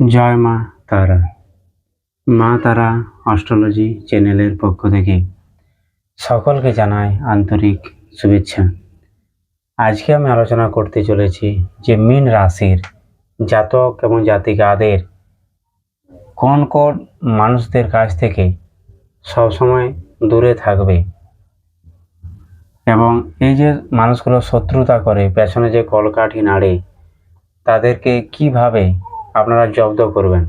জয় মা তারা। মা তারা অস্ট্রোলজি চ্যানেলের পক্ষ থেকে সকলকে জানাই আন্তরিক শুভেচ্ছা। আজকে আমি আলোচনা করতে চলেছি যে মীন রাশির জাতক এবং জাতিকাদের কোন কোন মানুষদের কাছ থেকে সবসময় দূরে থাকবে এবং এই যে মানুষগুলো শত্রুতা করে পেছনে যে কলকাঠি নাড়ে, তাদেরকে কীভাবে আপনারা জব্দ করবেন।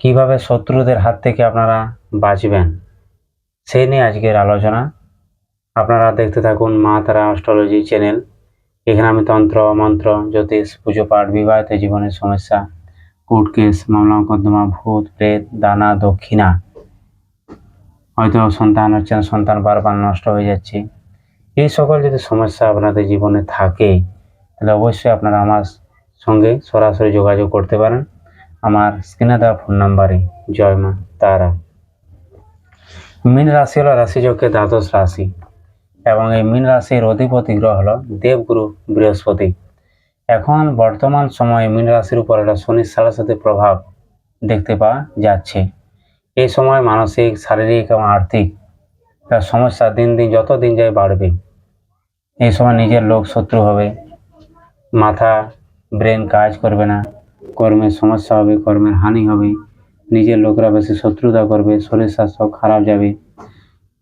কীভাবে শত্রুদের হাত থেকে আপনারা বাঁচবেন সেই নিয়ে আজকের আলোচনা। আপনারা দেখতে থাকুন মা তারা অস্ট্রোলজি চ্যানেল। এখানে আমি তন্ত্র মন্ত্র জ্যোতিষ পুজো পাঠ বিবাহিত জীবনের সমস্যা কোর্ট কেস মামলা মোকদ্দমা ভূত প্রেত দানা দক্ষিণা। হয়তো সন্তান হচ্ছে না, সন্তান বারবার নষ্ট হয়ে যাচ্ছে। এই সকল যদি সমস্যা আপনাদের জীবনে থাকে তাহলে অবশ্যই আপনারা আমার সঙ্গে সরাসরি যোগাযোগ করতে পারেন। আমার স্ক্রিনে দেওয়া ফোন নাম্বারে জয় মা, তারা। মীন রাশি হলো রাশিচক্রের দ্বাদশ রাশি এবং এই মীন রাশির অধিপতি গ্রহ হলো দেবগুরু বৃহস্পতি। এখন বর্তমান সময়ে মীন রাশির উপর একটা শনির সাড়ে সাথে প্রভাব দেখতে পাওয়া যাচ্ছে। এই সময় মানসিক, শারীরিক এবং আর্থিক একটা সমস্যা দিন দিন যত দিন যায় বাড়বে। এই সময় নিজের লোক শত্রু হবে। মাথা ব্রেন কাজ করবে না, কর্মের সমস্যা হবে, কর্মের হানি হবে, নিজের লোকরা বেশি শত্রুতা করবে, শরীর স্বাস্থ্য খারাপ যাবে,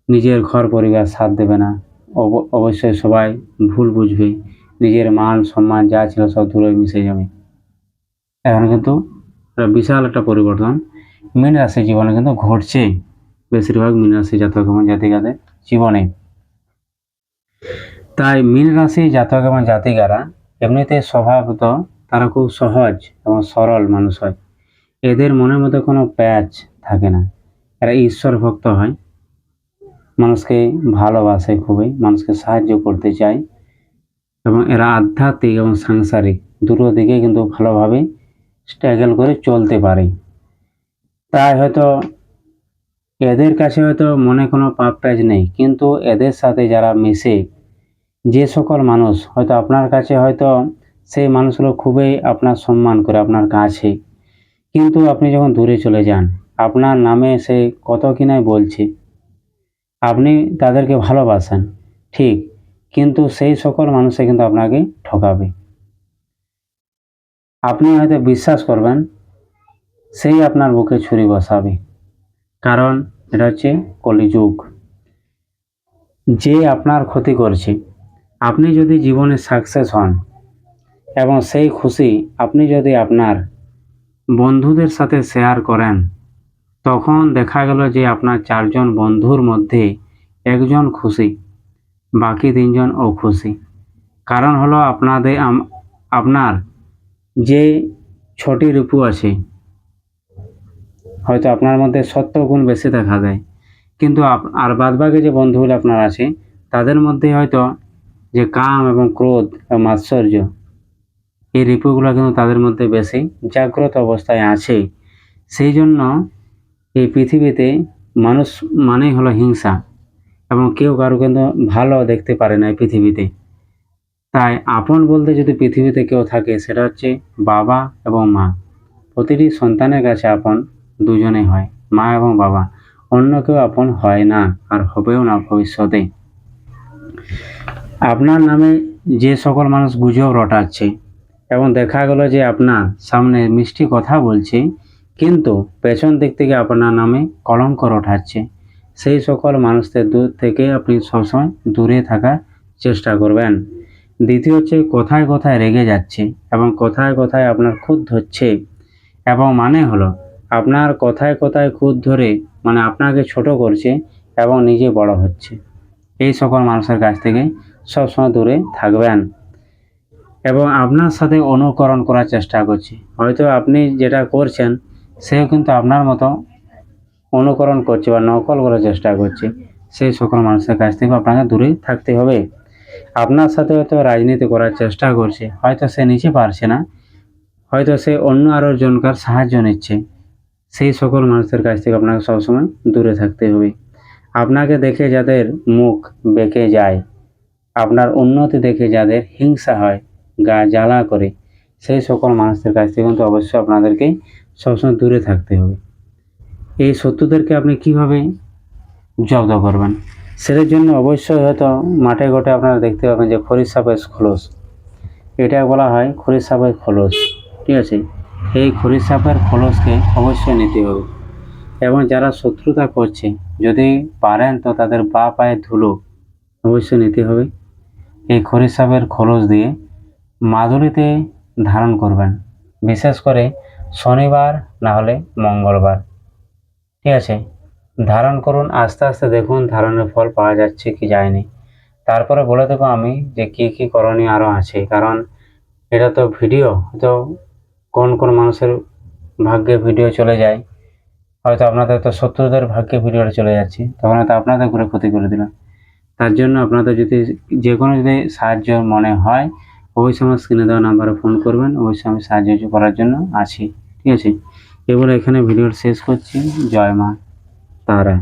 নিজের ঘর পরিবার সাথ দেবে না। অব- অবশ্যই সবাই ভুল বুঝবে, নিজের মান, সম্মান যা ছিল সব দূরে মিশে যাবে। এখন কিন্তু বিশাল একটা পরিবর্তন। মীন রাশির জীবনে কিন্তু ঘটছে, বেশিরভাগ মীন রাশি জাতক এবং জাতিকাদের জীবনে। তাই মীন রাশি জাতক এবং জাতিকারা এমনিতে স্বভাবত তারা খুব সহজ এবং সরল মানুষ হয়। এদের মনের মধ্যে কোনো প্যাচ থাকে না। এরা ঈশ্বর ভক্ত হয়। মানুষকে ভালোবাসে খুবই, মানুষকে সাহায্য করতে চায় এবং এরা আধ্যাত্মিক এবং সাংসারিক দুটো দিকে কিন্তু ভালোভাবে স্ট্রাগল করে চলতে পারে। তাই হয়তো এদের কাছে হয়তো মনে কোনো পাপ কাজ নেই, কিন্তু এদের সাথে যারা মিশে যে সকল মানুষ, হয়তো আপনার কাছে হয়তো সেই মানুষগুলো খুবই আপনার সম্মান করে, আপনার কাছে। কিন্তু আপনি যখন দূরে চলে যান, আপনার নামে সে কত কিনাই বলছে। আপনি তাদেরকে ভালোবাসেন, ঠিক, কিন্তু সেই সকল মানুষে কিন্তু আপনাকে ঠকাবে। আপনি হয়তো বিশ্বাস করবেন, সেই আপনার বুকে ছুরি বসাবে। কারণ এটা হচ্ছে কলিযুগ। যে আপনার ক্ষতি করছে আপনি যদি জীবনে সাকসেস হন এবং সেই খুশি আপনি যদি আপনার বন্ধুদের সাথে শেয়ার করেন, তখন দেখা গেল যে আপনার চারজন বন্ধুর মধ্যে একজন খুশি, বাকি তিনজন অখুশি। কারণ হলো আপনাদের আপনার যে ছটি রিপু আছে, হয়তো আপনার মধ্যে সত্য গুণ বেশি দেখা যায়। কিন্তু আর বাদবাকি যে বন্ধুগুলো আপনার আছে, তাদের মধ্যে হয়তো যে কাম এবং ক্রোধ এবং মাৎসর্য এই রিপুগুলো কিন্তু তাদের মধ্যে বেশি জাগ্রত অবস্থায় আছে। সেই জন্য এই পৃথিবীতে মানুষ মানেই হলো হিংসা এবং কেউ কারও কিন্তু ভালো দেখতে পারে না এই পৃথিবীতে। তাই আপন বলতে যদি পৃথিবীতে কেউ থাকে, সেটা হচ্ছে বাবা এবং মা। প্রতিটি সন্তানের কাছে আপন দুজনেই হয়, মা এবং বাবা। অন্য কেউ আপন হয় না আর হবেও না ভবিষ্যতে। আপনার নামে যে সকল মানুষ গুজব রটাচ্ছে এবং দেখা গেল যে আপনার সামনে মিষ্টি কথা বলছে, কিন্তু পেছন দিক থেকে আপনার নামে কলঙ্ক রটাচ্ছে, সেই সকল মানুষদের দূর থেকে আপনি সবসময় দূরে থাকার চেষ্টা করবেন। দ্বিতীয় হচ্ছে কোথায় কোথায় রেগে যাচ্ছে এবং কোথায় কোথায় আপনার খুদ ধরছে এবং মানে হলো আপনার কথায় কথায় খুদ ধরে মানে আপনাকে ছোট করছে এবং নিজে বড় হচ্ছে। এই সকল মানুষের কাছ থেকে সবসময় দূরে থাকবেন। এবং আপনার সাথে অনুকরণ করার চেষ্টা করছে। হয়তো আপনি যেটা করছেন, সেও কিন্তু আপনার মতো অনুকরণ করছে বা নকল করার চেষ্টা করছে। সেই সকল মানুষের কাছ থেকে আপনাকে দূরে থাকতে হবে। আপনার সাথে হয়তো রাজনীতি করার চেষ্টা করছে, হয়তো সে নিচে পারছে না, হয়তো সে অন্য আরও জনকার সাহায্য নিচ্ছে। সেই সকল মানুষের কাছ থেকে আপনাকে সবসময় দূরে থাকতে হবে। আপনাকে দেখে যাদের মুখ বেঁকে যায়, আপনার উন্নতি দেখে যাদের হিংসা হয়, গা জ্বালা করে, সেই সকল মানুষদের কাছ থেকে কিন্তু অবশ্যই আপনাদেরকে সবসময় দূরে থাকতে হবে। এই শত্রুদেরকে আপনি কীভাবে জব্দ করবেন? সেটার জন্য অবশ্যই হয়তো মাঠে ঘটে আপনারা দেখতে পাবেন যে খরিদ সাপের খোলস। এটা বলা হয় খরিদ সাপের খোলস, ঠিক আছে? এই খরিদ সাপের খোলসকে অবশ্যই নিতে হবে। এবং যারা শত্রুতা করছে যদি পারেন তো তাদের বা পায়ে ধুলো। অবশ্যই নিতে হবে। এই খরিদ সাপের খোলস দিয়ে মাদুরিতে ধারণ করবেন। বিশেষ করে শনিবার না হলে মঙ্গলবার। ঠিক আছে, ধারণ করুন। আস্তে আস্তে দেখুন ধারণের ফল পাওয়া যাচ্ছে কি যায়নি। তারপরে বলে দেবো আমি যে কি কি করণীয় আরও আছে। কারণ এটা তো ভিডিও, তো কোন কোন মানুষের ভাগ্যে ভিডিও চলে যায়। হয়তো আপনাদের তো শত্রুদের ভাগ্যে ভিডিওটা চলে যাচ্ছে। তখন হয়তো আপনাদের করে ক্ষতি করে দিলাম। তার জন্য আপনাদের যদি যে কোনো যদি সাহায্য মনে হয় ওই সময় স্ক্রিনে দেওয়া নাম্বারে ফোন করবেন। ওই সময় সাহায্য করার জন্য আছি। ঠিক আছে? এবার এখানে ভিডিওটা শেষ করছি। জয় মা তারা।